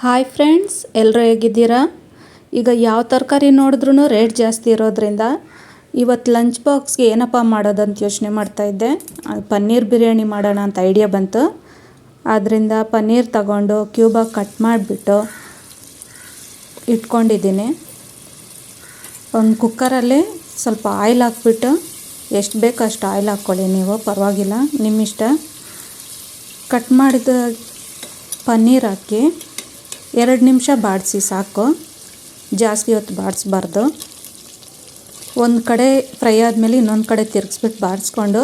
Hi friends ಎಲ್ಲರೂ ಹೇಗಿದ್ದೀರಾ? ಈಗ ಯಾವ ತರಕಾರಿ ನೋಡಿದ್ರೂ ರೇಟ್ ಜಾಸ್ತಿ ಇರೋದ್ರಿಂದ ಇವತ್ತು ಲಂಚ್ ಬಾಕ್ಸ್ಗೆ ಏನಪ್ಪ ಮಾಡೋದಂತ ಯೋಚನೆ ಮಾಡ್ತಾಯಿದ್ದೆ ಪನ್ನೀರ್ ಬಿರಿಯಾನಿ ಮಾಡೋಣ ಅಂತ ಐಡಿಯಾ ಬಂತು. ಆದ್ದರಿಂದ ಪನ್ನೀರ್ ತಗೊಂಡು ಕ್ಯೂಬಾಗಿ ಕಟ್ ಮಾಡಿಬಿಟ್ಟು ಇಟ್ಕೊಂಡಿದ್ದೀನಿ. ಒಂದು ಕುಕ್ಕರಲ್ಲಿ ಸ್ವಲ್ಪ ಆಯಿಲ್ ಹಾಕ್ಬಿಟ್ಟು ಎಷ್ಟು ಬೇಕು ಅಷ್ಟು ಆಯಿಲ್ ಹಾಕ್ಕೊಳ್ಳಿ ನೀವು, ಪರವಾಗಿಲ್ಲ, ನಿಮ್ಮಿಷ್ಟ. ಕಟ್ ಮಾಡಿದ ಪನ್ನೀರ್ ಹಾಕಿ ಎರಡು ನಿಮಿಷ ಬಾಡಿಸಿ, ಸಾಕು. ಜಾಸ್ತಿ ಹೊತ್ತು ಬಾಡಿಸ್ಬಾರ್ದು. ಒಂದು ಕಡೆ ಫ್ರೈ ಆದಮೇಲೆ ಇನ್ನೊಂದು ಕಡೆ ತಿರುಗಿಸ್ಬಿಟ್ಟು ಬಾಡಿಸ್ಕೊಂಡು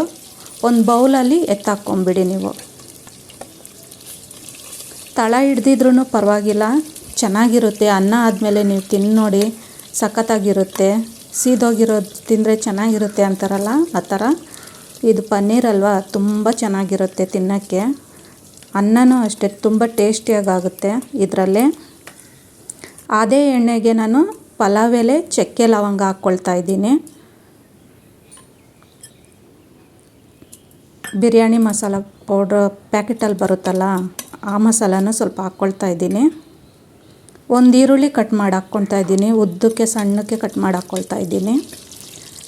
ಒಂದು ಬೌಲಲ್ಲಿ ಎತ್ತಾಕ್ಕೊಂಬಿಡಿ ನೀವು. ತಳ ಹಿಡ್ದಿದ್ರೂ ಪರವಾಗಿಲ್ಲ. ಚೆನ್ನಾಗಿರುತ್ತೆ. ಅನ್ನ ಆದಮೇಲೆ ನೀವು ತಿಂದು ನೋಡಿ, ಸಖತ್ತಾಗಿರುತ್ತೆ. ಸೀದೋಗಿರೋದು ತಿಂದರೆ ಚೆನ್ನಾಗಿರುತ್ತೆ ಅಂತಾರಲ್ಲ, ಆ ಥರ. ಇದು ಪನ್ನೀರ್ ಅಲ್ವಾ? ತುಂಬ ಚೆನ್ನಾಗಿರುತ್ತೆ ತಿನ್ನೋಕ್ಕೆ. ಅನ್ನನೂ ಅಷ್ಟೇ ತುಂಬ ಟೇಸ್ಟಿಯಾಗುತ್ತೆ ಇದರಲ್ಲಿ. ಅದೇ ಎಣ್ಣೆಗೆ ನಾನು ಪಲಾವ್ ಎಲೆ, ಚಕ್ಕೆ ಲವಂಗ ಹಾಕ್ಕೊಳ್ತಾ ಇದ್ದೀನಿ. ಬಿರಿಯಾನಿ ಮಸಾಲ ಪೌಡ್ರ್ ಪ್ಯಾಕೆಟಲ್ಲಿ ಬರುತ್ತಲ್ಲ, ಆ ಮಸಾಲನೂ ಸ್ವಲ್ಪ ಹಾಕ್ಕೊಳ್ತಾ ಇದ್ದೀನಿ. ಒಂದು ಈರುಳ್ಳಿ ಕಟ್ ಮಾಡಿ ಹಾಕ್ಕೊಳ್ತಾ ಇದ್ದೀನಿ, ಉದ್ದಕ್ಕೆ ಸಣ್ಣಕ್ಕೆ ಕಟ್ ಮಾಡಿ ಹಾಕ್ಕೊಳ್ತಾ ಇದ್ದೀನಿ.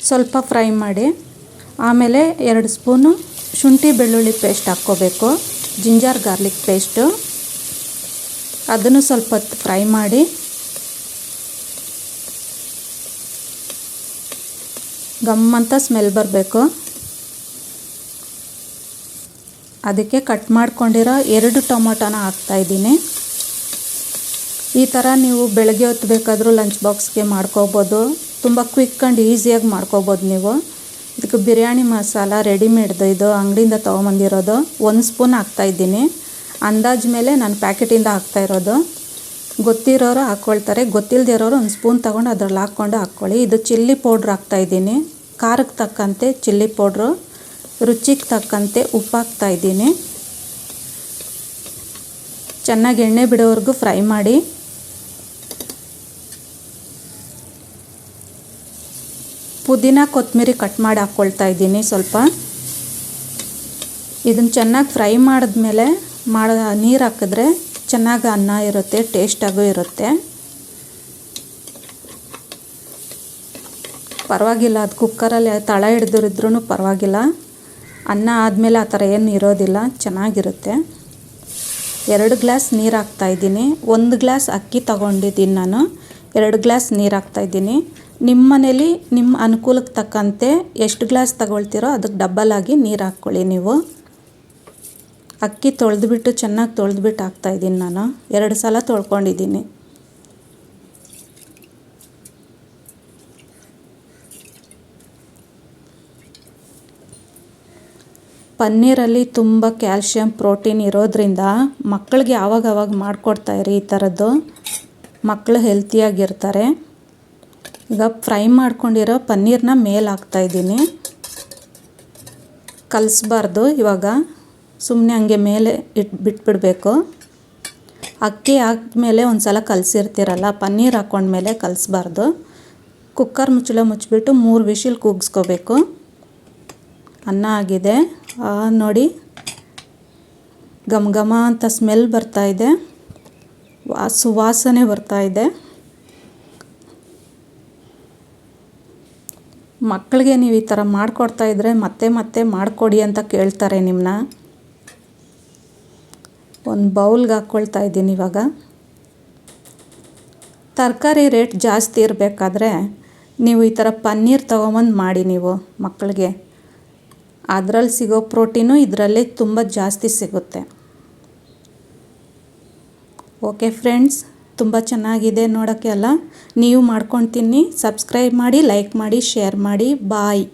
ಸ್ವಲ್ಪ ಫ್ರೈ ಮಾಡಿ, ಆಮೇಲೆ ಎರಡು ಸ್ಪೂನು ಶುಂಠಿ ಬೆಳ್ಳುಳ್ಳಿ ಪೇಸ್ಟ್ ಹಾಕ್ಕೋಬೇಕು. Ginger garlic paste. ಅದನ್ನು ಸ್ವಲ್ಪ ಹೊತ್ತು ಫ್ರೈ ಮಾಡಿ. ಗಮ್ಮಂತ ಸ್ಮೆಲ್ ಬರಬೇಕು. ಅದಕ್ಕೆ ಕಟ್ ಮಾಡ್ಕೊಂಡಿರೋ ಎರಡು ಟೊಮೊಟೊನ ಹಾಕ್ತಾಯಿದ್ದೀನಿ ಈ ಥರ ನೀವು ಬೆಳಗ್ಗೆ ಹೊತ್ತು ಬೇಕಾದರೂ ಲಂಚ್ ಬಾಕ್ಸ್ಗೆ ಮಾಡ್ಕೋಬೋದು. ತುಂಬ ಕ್ವಿಕ್ ಆ್ಯಂಡ್ ಈಸಿಯಾಗಿ ಮಾಡ್ಕೋಬೋದು ನೀವು. ಇದಕ್ಕೆ ಬಿರಿಯಾನಿ ಮಸಾಲ ರೆಡಿಮೇಡ್ದು ಇದು ಅಂಗಡಿಯಿಂದ ತೊಗೊಂಬಂದಿರೋದು. ಒಂದು ಸ್ಪೂನ್ ಹಾಕ್ತಾಯಿದ್ದೀನಿ ಅಂದಾಜು ಮೇಲೆ ನಾನು ಪ್ಯಾಕೆಟಿಂದ ಹಾಕ್ತಾಯಿರೋದು ಗೊತ್ತಿರೋರು ಹಾಕ್ಕೊಳ್ತಾರೆ ಗೊತ್ತಿಲ್ಲದಿರೋರು ಒಂದು ಸ್ಪೂನ್ ತೊಗೊಂಡು ಅದ್ರಲ್ಲಿ ಹಾಕ್ಕೊಂಡು ಹಾಕ್ಕೊಳ್ಳಿ. ಇದು ಚಿಲ್ಲಿ ಪೌಡ್ರ್ ಹಾಕ್ತಾಯಿದ್ದೀನಿ ಖಾರಕ್ಕೆ ತಕ್ಕಂತೆ ಚಿಲ್ಲಿ ಪೌಡ್ರು. ರುಚಿಗೆ ತಕ್ಕಂತೆ ಉಪ್ಪು ಹಾಕ್ತಾಯಿದ್ದೀನಿ ಚೆನ್ನಾಗಿ ಎಣ್ಣೆ ಬಿಡೋವರೆಗೂ ಫ್ರೈ ಮಾಡಿ. ಪುದೀನ ಕೊತ್ತಂಬರಿ ಕಟ್ ಮಾಡಿ ಹಾಕ್ಕೊಳ್ತಾ ಇದ್ದೀನಿ ಸ್ವಲ್ಪ. ಇದನ್ನು ಚೆನ್ನಾಗಿ ಫ್ರೈ ಮಾಡಿದ್ಮೇಲೆ ಮಾಡ ನೀರು ಹಾಕಿದ್ರೆ ಚೆನ್ನಾಗಿ ಅನ್ನ ಇರುತ್ತೆ ಟೇಸ್ಟಾಗೂ ಇರುತ್ತೆ. ಪರವಾಗಿಲ್ಲ, ಅದು ಕುಕ್ಕರಲ್ಲಿ ತಳ ಹಿಡಿದ್ರಿದ್ರೂ ಪರವಾಗಿಲ್ಲ. ಅನ್ನ ಆದಮೇಲೆ ಆ ಥರ ಏನು ಇರೋದಿಲ್ಲ, ಚೆನ್ನಾಗಿರುತ್ತೆ. ಎರಡು ಗ್ಲಾಸ್ ನೀರು ಹಾಕ್ತಾಯಿದ್ದೀನಿ ಒಂದು ಗ್ಲಾಸ್ ಅಕ್ಕಿ ತಗೊಂಡಿದ್ದೀನಿ ನಾನು. ಎರಡು ಗ್ಲಾಸ್ ನೀರು ಹಾಕ್ತಾಯಿದ್ದೀನಿ ನಿಮ್ಮ ಮನೇಲಿ ನಿಮ್ಮ ಅನುಕೂಲಕ್ಕೆ ತಕ್ಕಂತೆ ಎಷ್ಟು ಗ್ಲಾಸ್ ತಗೊಳ್ತೀರೋ ಅದಕ್ಕೆ ಡಬ್ಬಲ್ ಆಗಿ ನೀರು ಹಾಕ್ಕೊಳ್ಳಿ ನೀವು. ಅಕ್ಕಿ ತೊಳೆದ್ಬಿಟ್ಟು ಚೆನ್ನಾಗಿ ತೊಳೆದ್ಬಿಟ್ಟು ಹಾಕ್ತಾಯಿದ್ದೀನಿ ನಾನು. ಎರಡು ಸಲ ತೊಳ್ಕೊಂಡಿದ್ದೀನಿ. ಪನ್ನೀರಲ್ಲಿ ತುಂಬ ಕ್ಯಾಲ್ಶಿಯಂ ಪ್ರೋಟೀನ್ ಇರೋದ್ರಿಂದ ಮಕ್ಕಳಿಗೆ ಆವಾಗ ಆವಾಗ ಮಾಡಿಕೊಡ್ತಾಯಿರಿ ಈ ಥರದ್ದು ಮಕ್ಕಳು ಹೆಲ್ತಿಯಾಗಿರ್ತಾರೆ ಈಗ ಫ್ರೈ ಮಾಡ್ಕೊಂಡಿರೋ ಪನ್ನೀರ್ನ ಮೇಲೆ ಹಾಕ್ತಾಯಿದ್ದೀನಿ ಕಲಿಸ್ಬಾರ್ದು, ಇವಾಗ ಸುಮ್ಮನೆ ಹಂಗೆ ಮೇಲೆ ಇಟ್ಟು ಬಿಟ್ಬಿಡಬೇಕು. ಅಕ್ಕಿ ಹಾಕಿದ್ಮೇಲೆ ಒಂದು ಸಲ ಕಲಸಿರ್ತೀರಲ್ಲ, ಪನ್ನೀರ್ ಹಾಕ್ಕೊಂಡ್ಮೇಲೆ ಕಲಿಸ್ಬಾರ್ದು. ಕುಕ್ಕರ್ ಮುಚ್ಚಳ ಮುಚ್ಚಿಬಿಟ್ಟು ಮೂರು ವಿಶಿಲ್ ಕೂಗಿಸ್ಕೋಬೇಕು. ಅನ್ನ ಆಗಿದೆ. ನೋಡಿ. ಘಮ ಘಮ ಅಂತ ಸ್ಮೆಲ್ ಬರ್ತಾಯಿದೆ ಸುವಾಸನೆ ಬರ್ತಾಯಿದೆ ಮಕ್ಕಳಿಗೆ ನೀವು ಈ ಥರ ಮಾಡಿಕೊಡ್ತಾ ಇದ್ದರೆ ಮತ್ತೆ ಮತ್ತೆ ಮಾಡಿಕೊಡಿ ಅಂತ ಕೇಳ್ತಾರೆ ನಿಮ್ಮನ್ನ ಒಂದು ಬೌಲ್ಗೆ ಹಾಕ್ಕೊಳ್ತಾ ಇದ್ದೀನಿ ಇವಾಗ. ತರಕಾರಿ ರೇಟ್ ಜಾಸ್ತಿ ಇರಬೇಕಾದ್ರೆ ನೀವು ಈ ಥರ ಪನ್ನೀರ್ ತೊಗೊಂಬಂದು ಮಾಡಿ ನೀವು ಮಕ್ಕಳಿಗೆ. ಅದರಲ್ಲಿ ಸಿಗೋ ಪ್ರೋಟೀನು ಇದರಲ್ಲೇ ತುಂಬ ಜಾಸ್ತಿ ಸಿಗುತ್ತೆ. ಓಕೆ ಫ್ರೆಂಡ್ಸ್ ತುಂಬ ಚೆನ್ನಾಗಿದೆ ನೋಡೋಕ್ಕೆ ಅಲ್ಲ? ನೀವು ಮಾಡ್ಕೊಂಡು ತಿನ್ನಿ ಸಬ್ಸ್ಕ್ರೈಬ್ ಮಾಡಿ ಲೈಕ್ ಮಾಡಿ ಶೇರ್ ಮಾಡಿ. ಬಾಯ್.